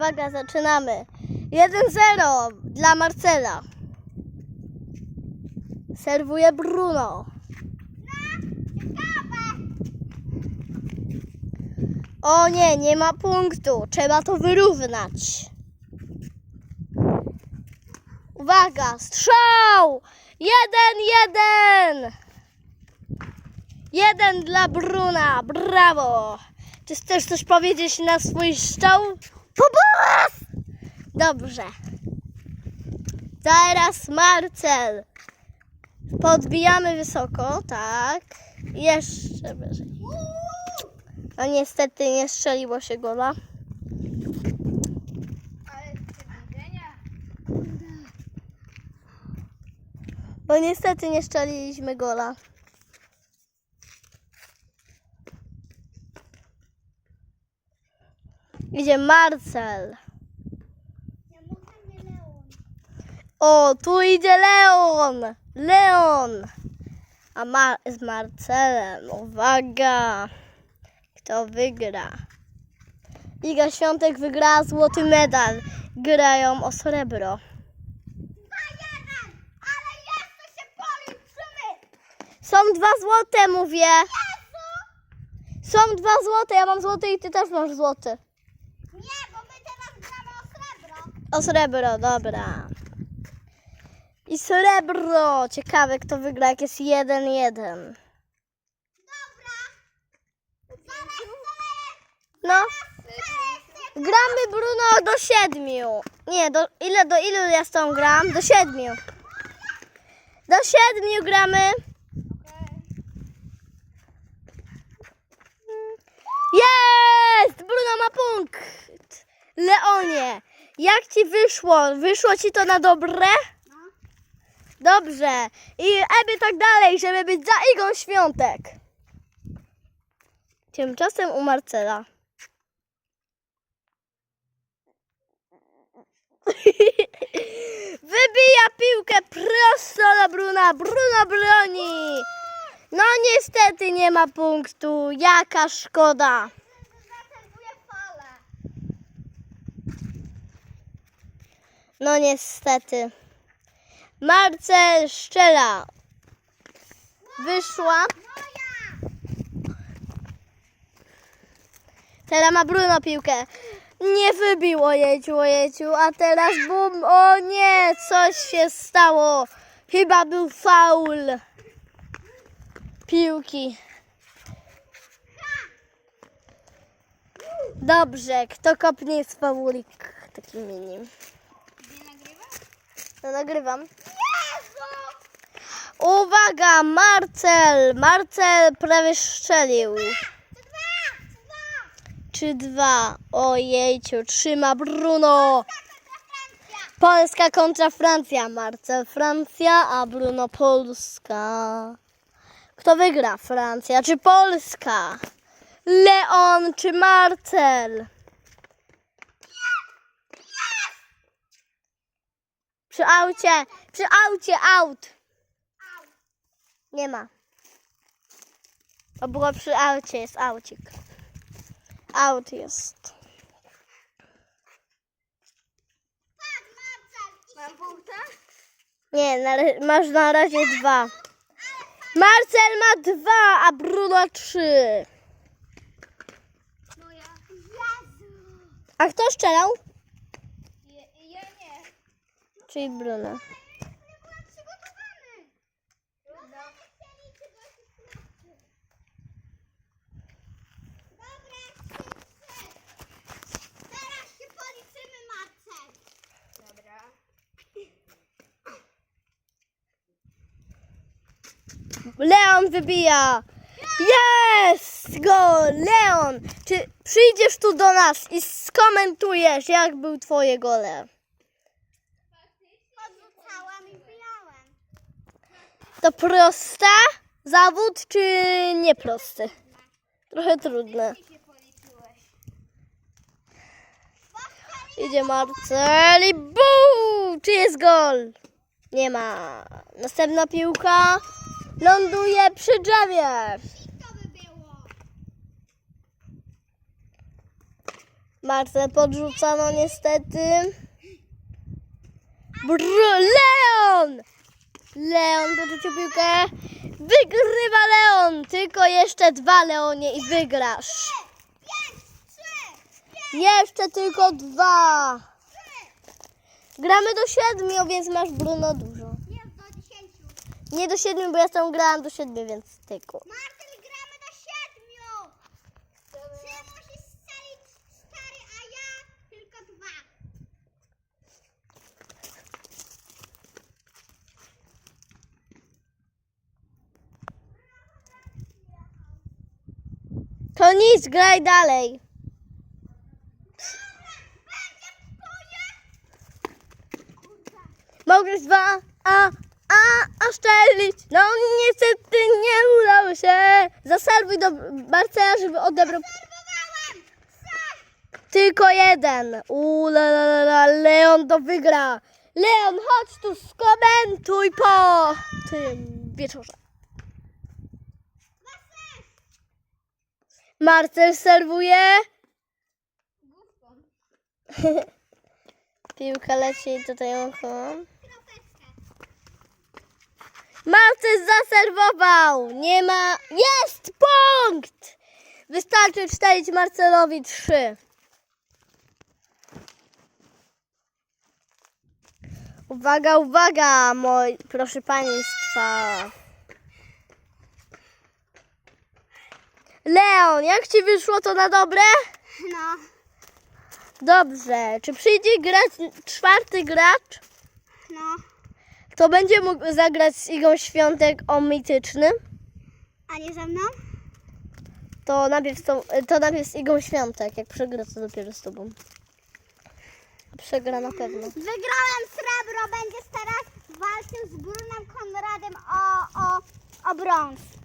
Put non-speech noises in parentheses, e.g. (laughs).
Uwaga, zaczynamy. 1-0 dla Marcela. Serwuje Bruno. O nie, nie ma punktu. Trzeba to wyrównać. Uwaga, strzał! Jeden, jeden! Jeden dla Bruna, brawo! Czy chcesz coś powiedzieć na swój strzał? Pobas! Dobrze. Teraz Marcel. Podbijamy wysoko, tak. Jeszcze wyżej. A niestety nie strzeliło się gola. Bo niestety nie strzeliliśmy gola. Idzie Marcel. O, tu idzie Leon. Leon. A Mar z Marcelem. Uwaga. Kto wygra? Iga Świątek wygrała złoty medal. Grają o srebro. 2-1! Ale jeszcze się policzymy! Są dwa złote, mówię. Jezu! Są dwa złote, ja mam złoty i ty też masz złoty. Nie, bo my teraz gramy o srebro. O srebro, dobra. I srebro. Ciekawe, kto wygra, jak jest jeden jeden. Dobra. Zaraz, zaraz. No, gramy Bruno do siedmiu. Nie, do ile, do ilu ja z tą gram? Do siedmiu. Do siedmiu gramy. Jest! Bruno ma punkt. Leonie, jak ci wyszło? Wyszło ci to na dobre? Dobrze. I Eby tak dalej, żeby być za Igą Świątek. Tymczasem u Marcela. (laughs) Wybija piłkę prosto do Bruna. Bruno broni. No niestety nie ma punktu. Jaka szkoda. No niestety. Marcel szczela. Wyszła. Teraz ma Bruno piłkę. Nie wybiło jeciu, jeciu, a teraz bum. O nie, coś się stało. Chyba był faul piłki. Dobrze, kto kopnie z faulik taki mini. No nagrywam. Uwaga, Marcel! Marcel prawie strzelił. Czy dwa? Ojejciu, trzyma Bruno. Polska kontra Francja. Marcel Francja, a Bruno Polska. Kto wygra? Francja czy Polska? Leon czy Marcel? Przy aucie, przy aucie, aut. Nie ma. To było przy aucie, jest aucik. Aut jest. Marcel! Mam punkta? Nie, na, masz na razie dwa. Marcel ma dwa, a Bruno trzy. A kto strzelał? Je, ja nie. Czyli Bruno. Nie byłem przygotowany. Trudno. nie chcieli czegoś sprawdzić. Dobra, trzy, trzy. Teraz się policzymy, Marcel. Dobra. Leon wybija. Jest! Go! Leon! Czy przyjdziesz tu do nas i skomentujesz, jak był twoje gole? To prosta zawód, czy nieprosty? Trochę trudne. Idzie Marcel i buu! Czy jest gol? Nie ma. Następna piłka ląduje przy drzewie. Marcel podrzucano niestety. Br Leon! Leon dorzucił piłkę. Wygrywa Leon! Tylko jeszcze dwa Leonie i wygrasz. Jeszcze tylko dwa. Gramy do siedmiu, więc masz Bruno dużo. Nie, do dziesięciu. Nie do siedmiu, bo ja tam grałam do siedmiu, więc tylko. Marcel, gramy do siedmiu. Ty musisz strzelić cztery, a ja tylko dwa. To nic, graj dalej. Mogłeś dwa, a, a, a szczelić. No niestety nie udało się. Zaserwuj do Marcela, żeby odebrał tylko jeden. Uuu, la, la, la, la. Leon to wygra. Leon, chodź tu, skomentuj po tym wieczorze. Marcel serwuje. (laughs) Piłka leci tutaj. Kropeczkę. Marcel zaserwował. Nie ma. Jest punkt. Wystarczy wstawić Marcelowi trzy. Uwaga, uwaga, moi, proszę państwa. Leon, jak ci wyszło to na dobre? No. Dobrze. Czy przyjdzie grać czwarty gracz? No. To będzie mógł zagrać z Igą Świątek o mitycznym. A nie ze mną? To najpierw, tą, to najpierw z Igą Świątek. Jak przegra, to dopiero z tobą. Przegra na pewno. Wygrałem srebro, będziesz teraz walczył z Brunem Konradem o, o, o brąz.